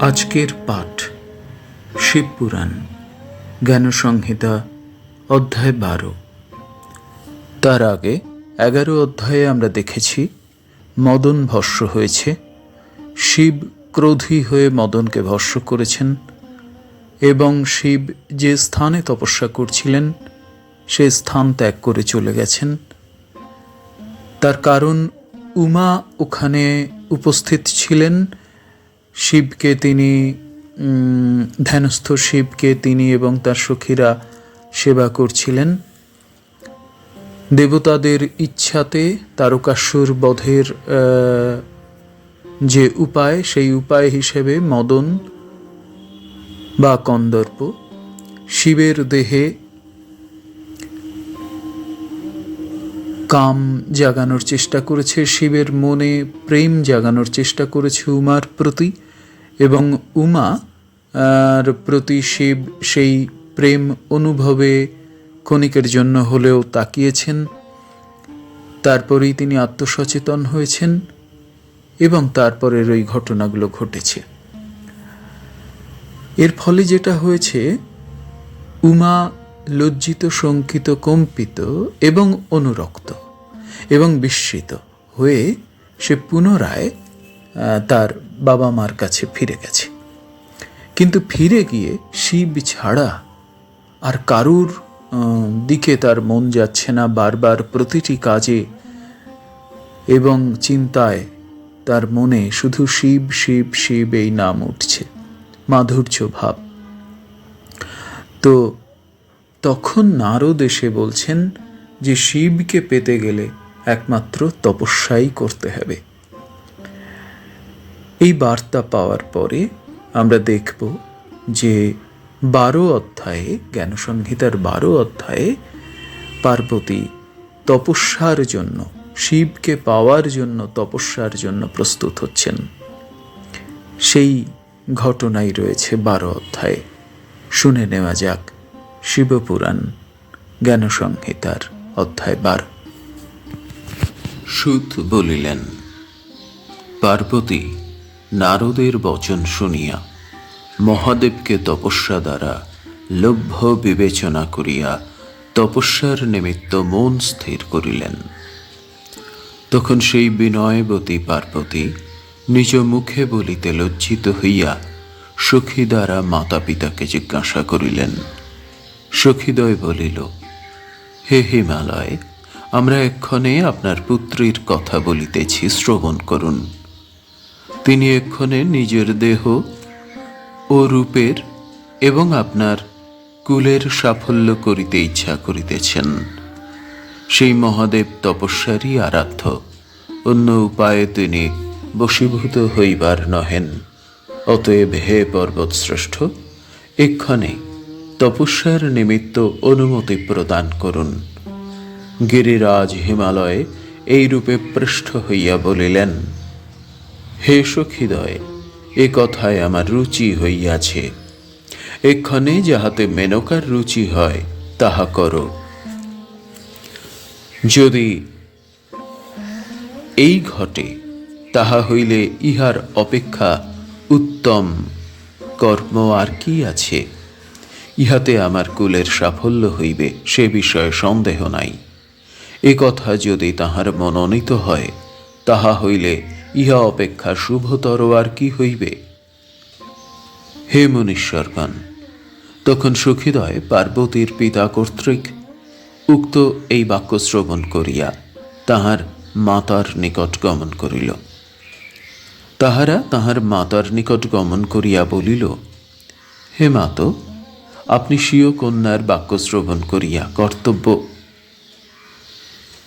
আজকের পাঠ শিবপুরাণ জ্ঞানসংহিতা, অধ্যায় বারো। তার আগে এগারো অধ্যায়ে আমরা দেখেছি, মদন ভস্য হয়েছে, শিব ক্রোধী হয়ে মদনকে ভস্য করেছেন, এবং শিব যে স্থানে তপস্যা করছিলেন, সে স্থান ত্যাগ করে চলে গেছেন। তার কারণ উমা ওখানে উপস্থিত ছিলেন শিবকে তিনি ধ্যানস্থ শিবকে তিনি এবং তার সখীরা সেবা করছিলেন। দেবতাদের ইচ্ছাতে তারকাসুর বধের যে উপায়, সেই উপায় হিসেবে মদন বা কন্দর্প শিবের দেহে কাম জাগানোর চেষ্টা করেছে, শিবের মনে প্রেম জাগানোর চেষ্টা করেছে উমার প্রতি। এবং উমা আর প্রতি শিব সেই প্রেম অনুভবে ক্ষণিকের জন্য হলেও তাকিয়েছেন। তারপরেই তিনি আত্মসচেতন হয়েছেন এবং তারপরের ওই ঘটনাগুলো ঘটেছে। এর ফলে যেটা হয়েছে, উমা লজ্জিত, শঙ্কিত, কম্পিত এবং অনুরক্ত এবং বিস্মিত হয়ে সে পুনরায় তার বাবা মার কাছে ফিরে গেছে। কিন্তু ফিরে গিয়ে শিব ছাড়া আর কারুর দিকে তার মন যাচ্ছে না। বারবার প্রতিটি কাজে এবং চিন্তায় তার মনে শুধু শিব শিব শিব এই নাম উঠছে। মাধুর্য ভাব। তো তখন নারদ এসে বলছেন যে, শিবকে পেতে গেলে একমাত্র তপস্যাই করতে হবে। এই বার্তা পাওয়ার পরে আমরা দেখব যে বারো অধ্যায়ে, জ্ঞানসংহিতার বারো অধ্যায়ে পার্বতী তপস্যার জন্য, শিবকে পাওয়ার জন্য তপস্যার জন্য প্রস্তুত হচ্ছেন। সেই ঘটনাই রয়েছে বারো অধ্যায়ে। শুনে নেওয়া যাক শিবপুরাণ, জ্ঞানসংহিতার অধ্যায় বার। সুত বলিলেন, পার্বতী নারদের বচন শুনিয়া, মহাদেবকে তপস্যা দ্বারা লভ্য বিবেচনা করিয়া তপস্যার নিমিত্ত মন স্থির করিলেন। তখন সেই বিনয়বতী পার্বতী নিজ মুখে বলিতে লজ্জিত হইয়া সখী দ্বারা মাতা পিতাকে জিজ্ঞাসা করিলেন, সখীদয় বলিল, হে হিমালয়, আমরা এক্ষণে আপনার পুত্রীর কথা বলিতেছি, শ্রবণ করুন। তিনি এক্ষণে নিজের দেহ ও রূপের এবং আপনার কুলের সাফল্য করিতে ইচ্ছা করিতেছেন। সেই মহাদেব তপস্যারই আরাধ্য। অন্য উপায়ে তিনি বশীভূত হইবার নহেন। অতএব হে পর্বত শ্রেষ্ঠ এক্ষণে তপস্যার নিমিত্ত অনুমতি প্রদান করুন। গিরিরাজ হিমালয়ে এই রূপে পৃষ্ঠ হইয়া বলিলেন হে সখীদয়, এ কথায় আমার রুচি হইয়াছে। এক্ষণে যাহাতে মেনকার রুচি হয়, তাহা করো। যদি এই ঘটে, তাহা হইলে ইহার অপেক্ষা উত্তম কর্ম আর কি আছে? ইহাতে আমার কুলের সাফল্য হইবে, সে বিষয়ে সন্দেহ নাই। এ কথা যদি তাহার মনোনীত হয়, তাহা হইলে ইহা অপেক্ষা শুভতর আর কি হইবে? হে মনীশ্বরগণ, তখন সুখীদয় পার্বতীর পিতা কর্তৃক উক্ত এই বাক্য শ্রবণ করিয়া তাহার মাতার নিকট গমন করিল। তাহারা তাহার মাতার নিকট গমন করিয়া বলিল, হে মাতো, আপনি স্বীয় কন্যার বাক্য শ্রবণ করিয়া কর্তব্য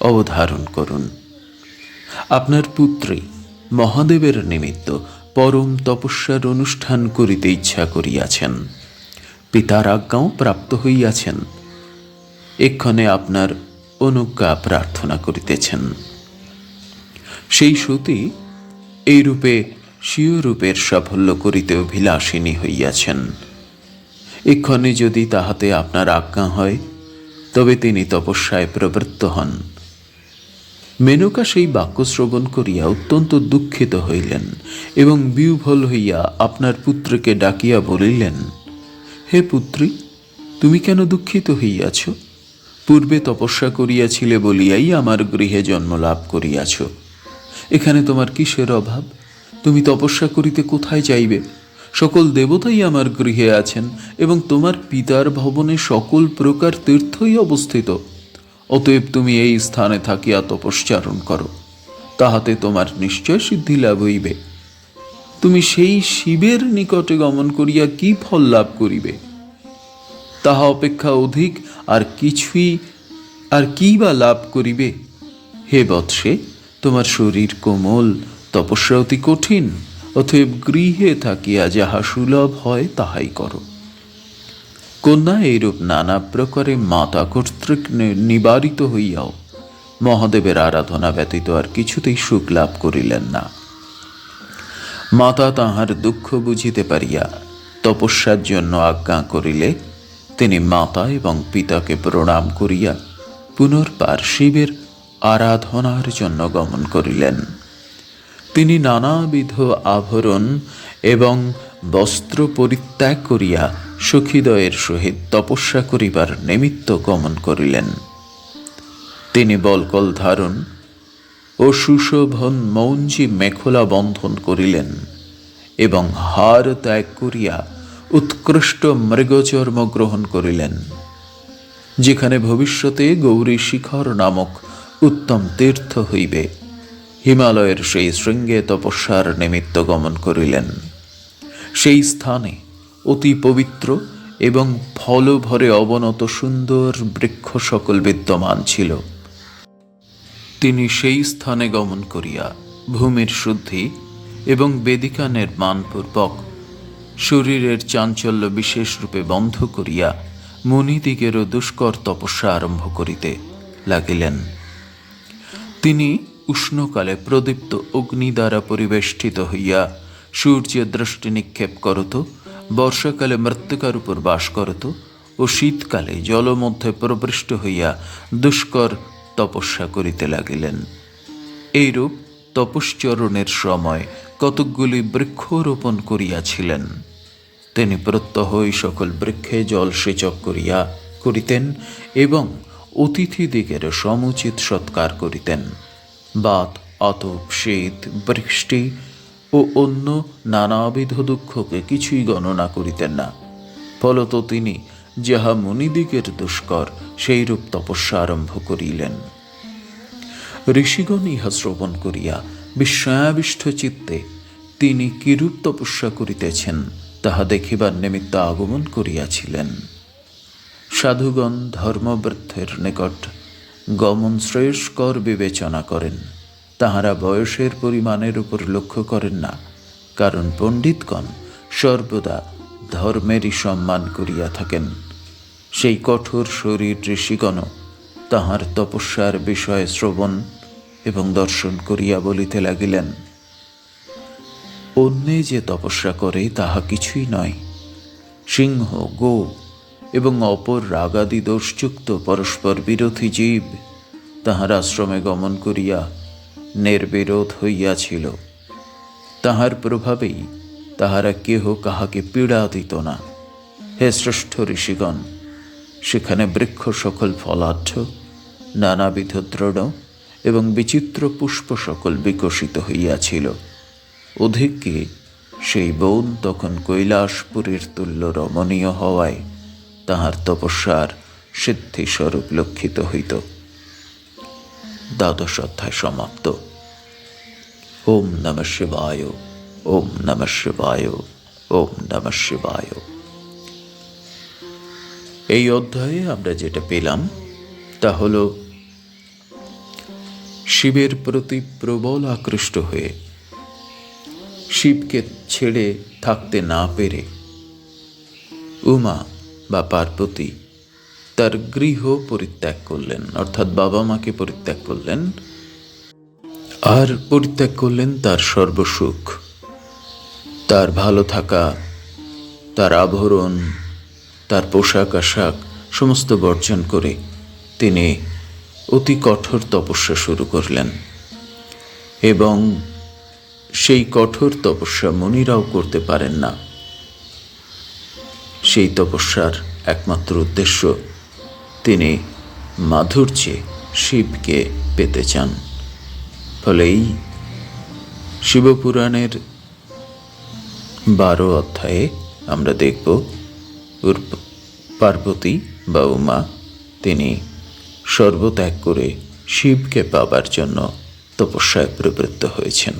অবধারণ করুন। আপনার পুত্রী মহাদেবের নিমিত্ত পরম তপস্যার অনুষ্ঠান করিতে ইচ্ছা করিয়াছেন। পিতার আজ্ঞাও প্রাপ্ত হইয়াছেন। এক্ষণে আপনার অনুজ্ঞা প্রার্থনা করিতেছেন। সেই সতী এই রূপে স্বীয় রূপের সাফল্য করিতে অভিলাষিনী হইয়াছেন। এক্ষণে যদি তাহাতে আপনার আজ্ঞা হয়, তবে তিনি তপস্যায় প্রবৃত্ত হন। মেনকা সেই বাক্য শ্রবণ করিয়া অত্যন্ত দুঃখিত হইলেন এবং বিহ্বল হইয়া আপনার পুত্রকে ডাকিয়া বলিলেন, হে পুত্রী, তুমি কেন দুঃখিত হইয়াছ? পূর্বে তপস্যা করিয়াছিলে বলিয়াই আমার গৃহে জন্ম লাভ করিয়াছ। এখানে তোমার কিসের অভাব? তুমি তপস্যা করিতে কোথায় যাইবে? সকল দেবতাই আমার গৃহে আছেন এবং তোমার পিতার ভবনে সকল প্রকার তীর্থই অবস্থিত। অতএব তুমি এই স্থানে থাকিয়া তপশ্চারণ করো, তাহাতে তোমার নিশ্চয় সিদ্ধি লাভ হইবে। তুমি সেই শিবের নিকটে গমন করিয়া কি ফল লাভ করিবে? তাহা অপেক্ষা অধিক আর কিছুই, আর কি বা লাভ করিবে? হে বৎসে, তোমার শরীর কোমল, তপস্যা অতি কঠিন, অতএব গৃহে থাকিয়া যাহা সুলভ হয় তাহাই করো। কন্যা এইরূপ নানা প্রকারে মাতা কর্তৃক নিবারিত হইয়াও মহাদেবের আরাধনা ব্যতীত আর কিছুতেই সুখ লাভ করিলেন না। মাতা তাহার দুঃখ বুঝিতে পারিয়া তপস্যার জন্য আজ্ঞা করিলে তিনি মাতা এবং পিতাকে প্রণাম করিয়া পুনর্বার শিবের আরাধনার জন্য গমন করিলেন। তিনি নানাবিধ আভরণ এবং বস্ত্র পরিত্যাগ করিয়া সখীদয়ের সহিত তপস্যা করিবার নিমিত্ত গমন করিলেন। তিনি বলকল ধারণ ও সুশোভন মৌঞ্জি মেখলা বন্ধন করিলেন এবং হার ত্যাগ করিয়া উৎকৃষ্ট মৃগচর্ম গ্রহণ করিলেন, যেখানে ভবিষ্যতে গৌরী শিখর নামক উত্তম তীর্থ হইবে। হিমালয়ের সেই শৃঙ্গে তপস্যার নিমিত্ত গমন করিলেন। সেই স্থানে অতি পবিত্র এবং ফলভরে অবনত সুন্দর বৃক্ষ সকল বিদ্যমান ছিল। তিনি সেই স্থানে গমন করিয়া ভূমির শুদ্ধি এবং বেদিকা নির্মাণপূর্বক শরীরের চাঞ্চল্য বিশেষ রূপে বন্ধ করিয়া মুনিদিগেরও দুষ্কর তপস্যা আরম্ভ করিতে লাগিলেন। তিনি উষ্ণকালে প্রদীপ্ত অগ্নি দ্বারা পরিবেষ্টিত হইয়া সূর্যের দৃষ্টি নিক্ষেপ করত বর্ষাকালে মৃত্তিকার উপর বাস করত ও শীতকালে জলমধ্যে প্রবৃষ্ট হইয়া দুষ্কর তপস্যা করিতে লাগিলেন। এইরূপ তপশ্চরণের সময় কতকগুলি বৃক্ষরোপণ করিয়াছিলেন। তিনি প্রত্যহই সকল বৃক্ষে জল সেচক করিয়া করিতেন এবং অতিথিদিগের সমুচিত সৎকার করিতেন। বাত, অতপ শীত বৃষ্টি ও অন্য নানাবিধ দুঃখকে কিছুই গণনা করিতেন না। ফলত তিনি যাহা মুনিদিগের দুষ্কর, সেইরূপ তপস্যা আরম্ভ করিলেন। ঋষিগণ ইহা শ্রবণ করিয়া বিস্ময়াবিষ্ট চিত্তে তিনি কিরূপ তপস্যা করিতেছেন তাহা দেখিবার নিমিত্ত আগমন করিয়াছিলেন। সাধুগণ ধর্মবৃদ্ধের নিকট গমন শ্রেয়স্কর বিবেচনা করেন। তাহারা বয়সের পরিমাণের উপর লক্ষ্য করেন না, কারণ পণ্ডিতগণ সর্বদা ধর্মেরই সম্মান করিয়া থাকেন। সেই কঠোর শরীর ঋষিগণ তাহার তপস্যার বিষয়ে শ্রবণ এবং দর্শন করিয়া বলিতে লাগিলেন, অন্যে যে তপস্যা করে তাহা কিছুই নয়। সিংহ, গো এবং অপর রাগাদি দোষযুক্ত পরস্পর বিরোধী জীব তাহার আশ্রমে গমন করিয়া নির্বিরোধ হইয়াছিল। তাহার প্রভাবেই তাহারা কেহ কাহাকে পীড়া দিত না। হে শ্রেষ্ঠ ঋষিগণ, সেখানে বৃক্ষ সকল ফলাঢ্য, নানাবিধ দৃঢ় এবং বিচিত্র পুষ্প সকল বিকশিত হইয়াছিল। অধিককে সেই বন তখন কৈলাসপুরীর তুল্য রমণীয় হওয়ায় তাহার তপস্যার সিদ্ধিস্বরূপ লক্ষিত হইত। দ্বাদশ অধ্যায় সমাপ্ত। ওম নম শিবায়, ওম নম শিবায়, ওম নম শিবায়। এই অধ্যায়ে আমরা যেটা পেলাম, তা হল শিবের প্রতি প্রবল আকৃষ্ট হয়ে, শিবকে ছেড়ে থাকতে না পেরে উমা বা পার্বতী তার গৃহ পরিত্যাগ করলেন, অর্থাৎ বাবা মাকে পরিত্যাগ করলেন। আর পরিত্যাগ করলেন তার সর্বসুখ, তার ভালো থাকা, তার আভরণ তার পোশাক আশাক সমস্ত বর্জন করে তিনি অতি কঠোর তপস্যা শুরু করলেন। এবং সেই কঠোর তপস্যা মুনিরাও করতে পারেন না। সেই তপস্যার একমাত্র উদ্দেশ্য তিনি মাধুর্যে শিবকে পেতে চান। ফলেই শিবপুরাণের বারো অধ্যায়ে আমরা দেখব পার্বতী বা উমা তিনি সর্বত্যাগ করে শিবকে পাবার জন্য তপস্যায় প্রবৃত্ত হয়েছেন।